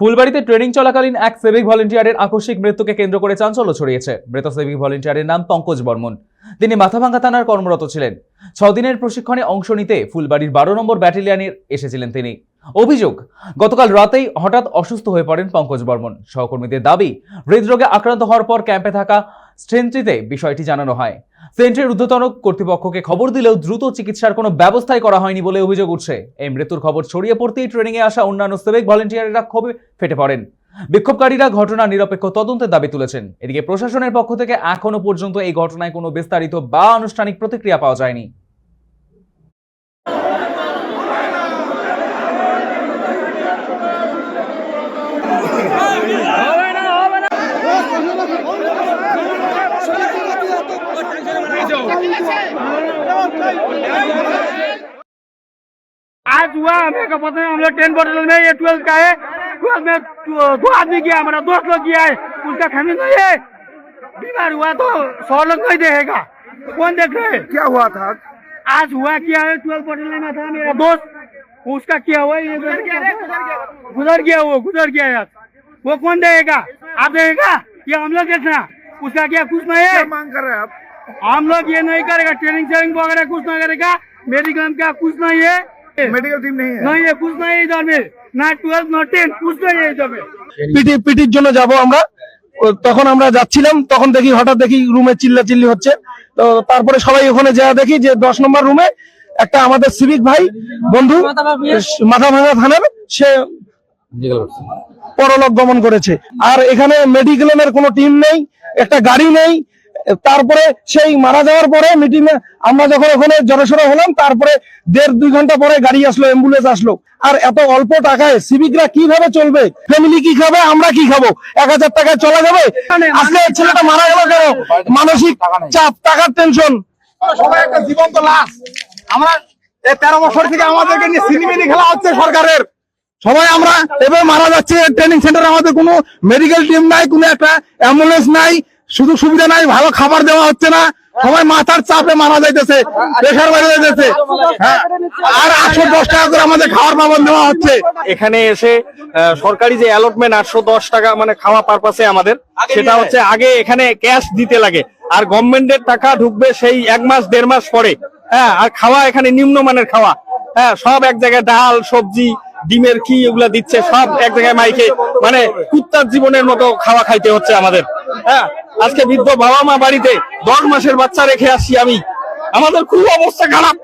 ফুলবাড়িতে training চলাকালীন এক civic ভলেন্টিয়ারের আকস্মিক মৃত্যুকে কেন্দ্র করে চাঞ্চল্য ছড়িয়েছে। মৃত সেভিক ভলেন্টিয়ারের নাম পঙ্কজ বর্মন। তিনি মাথাভাঙ্গা থানার কর্মরত ছিলেন। ছদিনের প্রশিক্ষণে অংশ নিতে ফুলবাড়ির বারো নম্বর ব্যাটালিয়ানের এসেছিলেন তিনি। অভিযোগ, গতকাল রাতেই হঠাৎ অসুস্থ হয়ে পড়েন পঙ্কজ বর্মন। সহকর্মীদের দাবি, হৃদরোগে আক্রান্ত হওয়ার পর ক্যাম্পে থাকা সেন্ট্রিতে বিষয়টি জানানো হয়। সেন্ট্রির ঊর্ধ্বতন কর্তৃপক্ষকে খবর দিলেও দ্রুত চিকিৎসার কোনো ব্যবস্থাই করা হয়নি বলে অভিযোগ উঠছে। এই মৃত্যুর খবর ছড়িয়ে পড়তেই ট্রেনিংয়ে আসা অন্যান্য সিভিক ভলেন্টিয়াররা ক্ষোভে ফেটে পড়েন। বিক্ষোভকারীরা ঘটনা নিরপেক্ষ তদন্তের দাবি তুলেছেন। এদিকে প্রশাসনের পক্ষ থেকে এখনও পর্যন্ত এই ঘটনায় কোনো বিস্তারিত বা আনুষ্ঠানিক প্রতিক্রিয়া পাওয়া যায়নি। आज हुआ हमें का पता नहीं हम लोग टेन बॉटल में ये ट्वेल्व का है। ट्वेल्व में दो आदमी गया हमारा दोस्त लोग गया है। उसका फैमिली नहीं है। बीमार हुआ तो सौ लोग नहीं देखेगा। कौन देख रहे क्या हुआ था? आज हुआ क्या है ट्वेल्व बॉटल में था मेरा दोस्त। उसका क्या हुआ ये गुजर गया वो गुजर गया यार। वो कौन देगा आप देगा ये हम लोग देखना उसका क्या कुछ नहीं है? मांग कर रहे हैं आप? हम लोग ये नहीं करेगा ट्रेनिंग ट्रेनिंग वगैरह कुछ नहीं करेगा मेडिकल का कुछ नहीं है मेडिकल टीम नहीं है नहीं है कुछ नहीं है इधर में ना ट्वेल्व ना टेन कुछ नहीं है इधर में পিটি পিটির জন্য যাব আমরা ও, তখন আমরা যাচ্ছিলাম তখন দেখি হঠাৎ দেখি রুমে চিল্লা চিল্লি হচ্ছে তো তারপরে সবাই ওখানে যা দেখি যে দশ নম্বর রুমে একটা আমাদের সিভিক ভাই বন্ধু মাথা ভাঙা থানার সে পরলোক গমন করেছে আর এখানে মেডিকেলের কোনো টিম নেই একটা গাড়ি নেই তারপরে সেই মারা যাওয়ার পরে মিটিং এ আমরা যখন ওখানে জড়সড় হলাম তারপরে দেড় দুই ঘণ্টা পরে গাড়ি আসলো অ্যাম্বুলেন্স আসলো। আর এত অল্প টাকায় সিভিকরা কীভাবে চলবে? ফ্যামিলি কি খাবে? আমরা কি খাব? এক হাজার টাকায় চলা যাবে? আজকে ছেলেটা মারা গেল কেন? মানসিক চাপ টাকার টেনশন সবাই একটা জীবন্ত লাশ। আমরা এই তেরো বছর থেকে আমাদেরকে নিয়ে সিনেমিনি খেলা হচ্ছে সরকারের। সবাই আমরা এবার মারা যাচ্ছে ট্রেনিং সেন্টারে আমাদের কোনো মেডিকেল টিম নাই কোনো একটা অ্যাম্বুলেন্স নাই। সুযোগ সুবিধা নাই, ভালো খাবার দেওয়া হচ্ছে না। সবাই মাথার চাপে মারা যাইতেছে, প্রেশার বেড়ে যাইতেছে। হ্যাঁ আর আটশো দশ টাকা করে আমাদের খাওয়ার পাবন দেওয়া হচ্ছে। এখানে এসে সরকারি যে অ্যালটমেন্ট আটশো দশ টাকা মানে খাওয়া পারপাসে আমাদের, সেটা হচ্ছে আগে এখানে ক্যাশ দিতে লাগে। আর গভর্নমেন্টের টাকা ঢুকবে সেই এক মাস, দেড় মাস পরে। হ্যাঁ আর খাওয়া এখানে নিম্নমানের খাওয়া। হ্যাঁ সব এক জায়গায় ডাল, সবজি, ডিমের কি এগুলা দিচ্ছে, সব এক জায়গায় মাইকে মানে কুত্তার জীবনের মতো খাওয়া খাইতে হচ্ছে আমাদের। হ্যাঁ আজকে বৃদ্ধ বাবা মা বাড়িতে দশ মাসের বাচ্চা রেখে আসছি আমি। আমাদের খুব অবস্থা খারাপ।